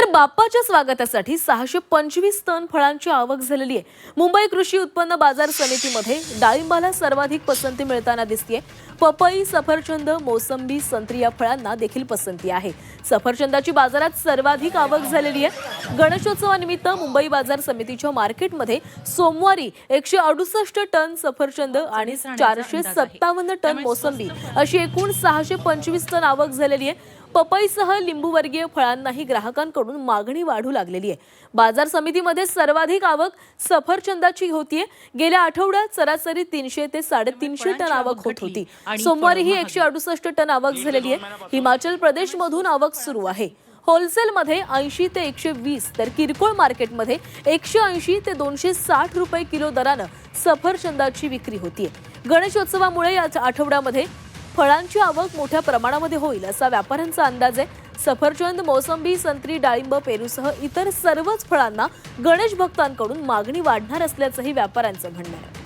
तर बाप्पाच्या स्वागतासाठी सहाशे पंचवीस टन फळांची आवक झालेली आहे. मुंबई कृषी उत्पन्न बाजार समितीमध्ये डाळिंबाला सर्वाधिक पसंती मिळताना दिसतीये. पपई सफरचंद मोसंबी संत्री या फळांना देखील पसंती आहे. सफरचंदाची बाजारात सर्वाधिक आवक झालेली आहे. गणेशोत्सवानिमित्त मुंबई बाजार समितीच्या मार्केटमध्ये सोमवारी एकशे अडुसष्ट टन सफरचंद आणि चारशे सत्तावन्न टन मोसंबी अशी एकूण सहाशे पंचवीस टन आवक झालेली आहे. पपईसह लिंबूवर्गीय फळांनाही ग्राहकांकडून मागणी वाढू लागलेली आहे. बाजार समितीमध्ये सर्वाधिक आवक सफरचंदाची होतीये. गेल्या आठवड्यात सरासरी तीनशे ते साडेतीनशे टन आवक होत होती. सोमवारी ही एकशे अडुसष्ट टन आवक झालेली आहे. हिमाचल प्रदेश मधून आवक सुरू आहे. होलसेलमध्ये ऐंशी ते एकशे वीस तर किरकोळ मार्केटमध्ये एकशे ऐंशी ते दोनशे साठ रुपये किलो दरानं सफरचंदाची विक्री होतीये. गणेशोत्सवामुळे या आठवड्यामध्ये फळांची आवक मोठ्या प्रमाणामध्ये होईल असा व्यापाऱ्यांचा अंदाज आहे. सफरचंद मोसंबी संत्री डाळिंब पेरूसह इतर सर्वच फळांना गणेश भक्तांकडून मागणी वाढणार असल्याचंही व्यापाऱ्यांचं म्हणणं आहे.